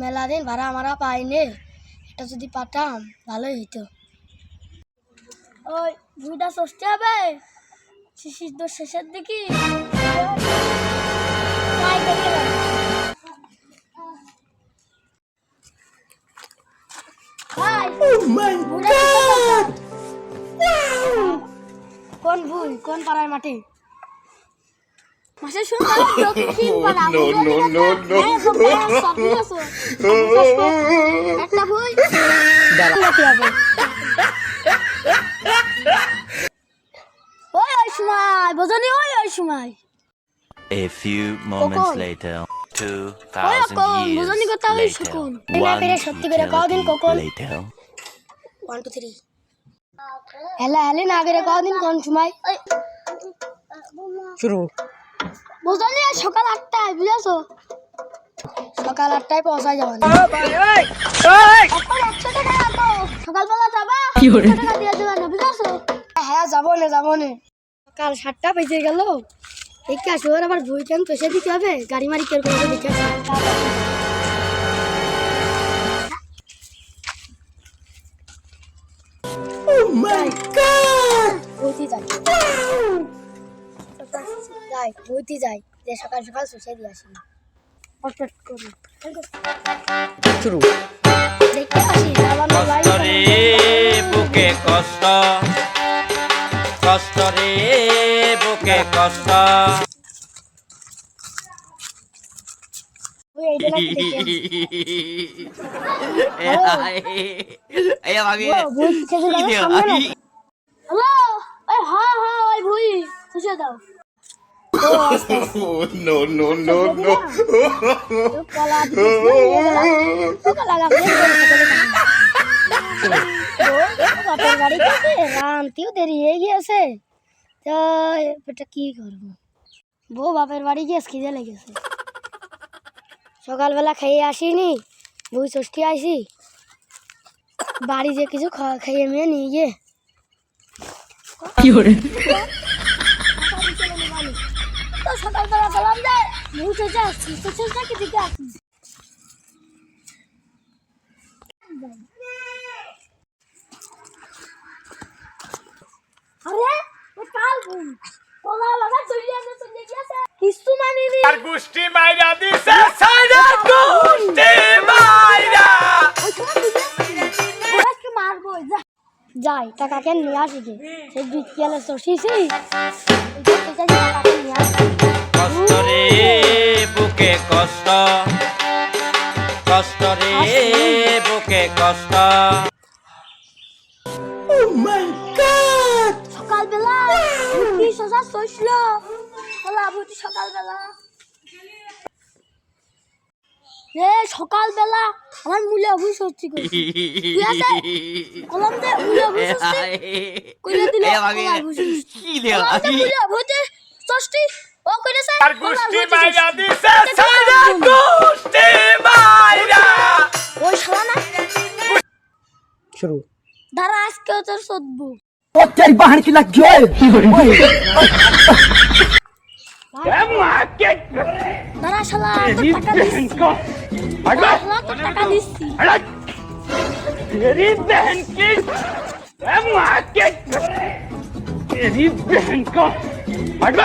মেলা দিন ভাড়া মারা পাইনি। এটা যদি পাতাম ভালোই হইতো। ওই ভুইটা ষষ্ঠী হবে? শিশির তো শেষের দিকে। দিকে। কোন ভুই কোন পাড়ার মাটি? মাসের শুন দক্ষিণ পাড়া No, no, no, no. একটা হবে ওই ওই সময় বোঝনি ওই ওই সময় A few moments later, two thousand years বুঝনি কথা ওই later, one পেরে সত্যি করে কদিন eternity Kokon? later. One two three হেলা হেলি না সকাল আটটায় বুঝেছ? সকাল আটটায় পৌঁছায় যাবেন সকালবেলা যাবা টাকা দিয়ে দেবে না বুঝেছ? হ্যাঁ যাব না যাব না। সকাল সাতটা বেজে গেল। দেখে আসো আবার বই কেন পেশে দিতে হবে? গাড়ি মারি কেউ করে দেখে আসো। বইতে যাই যাই বইতে যাই যে সকাল সকাল শুষে দিয়ে আসি করি। শুরু। দেখতে রে বুকে কষ্ট। কষ্ট রে বুকে কষ্ট। হ্যালো হ্যাঁ হ্যাঁ ওই বই শুষে দাও ও, আস্তে আস্তে। Oh, no, no, no, no. ও, কলা দিতে ও, কলা গাছ দিয়ে বই সকালে খাব। ও, ও, বাপের বাড়ি গেছে রানতেও দেরি হয়ে গিয়েছে তো এটা কি করব বউ বাপের বাড়ি গিয়ে খিদে লেগেছে সকালবেলা খেয়ে আসিনি বই ষষ্ঠী আইসি বাড়ি যে কিছু খাওয়া খাইয়ে মেয়ে নিয়ে গিয়ে কি করে তো সকালবেলা গেলাম যে বউ চেঁচে আসছি তো চেষ্টা কি দিকে আসছি আরে ওই কাল বই কলা লাগা চলে আসে গিয়েছে। কিছু মানিনি। আর গুষ্টি মাইরা দিছে। গুষ্টি যাই টাকাকে নিয়ে আসি গে সে বিকেলে চষিছি। টাকাকে নিয়ে আসি। কষ্ট রে বুকে কষ্ট। কষ্ট রে বুকে কষ্ট। সকালবেলা ভুটি শশা শসল বলা সকালবেলা। রে সকালবেলা আমার ভুই সচ্ছি করি কলম দে মূল্য ভুই সচ্ছি কইলে দিল কি দে মূল্য ভুটি সষ্টি ও কইলেছে আর গুষ্টি মাইরা দিছে সাইরা গুষ্টি মাইরা। ওই শালা না? শুরু। দাঁড়া আজকে তোর সদবু ও তেরি বাহার কি লাগ জয় কি করে দাঁড়া শালা তোর টাকা তোর টাকা দিচ্ছি हट तेरी बहन की ए, माँ के तेरी बहन को हट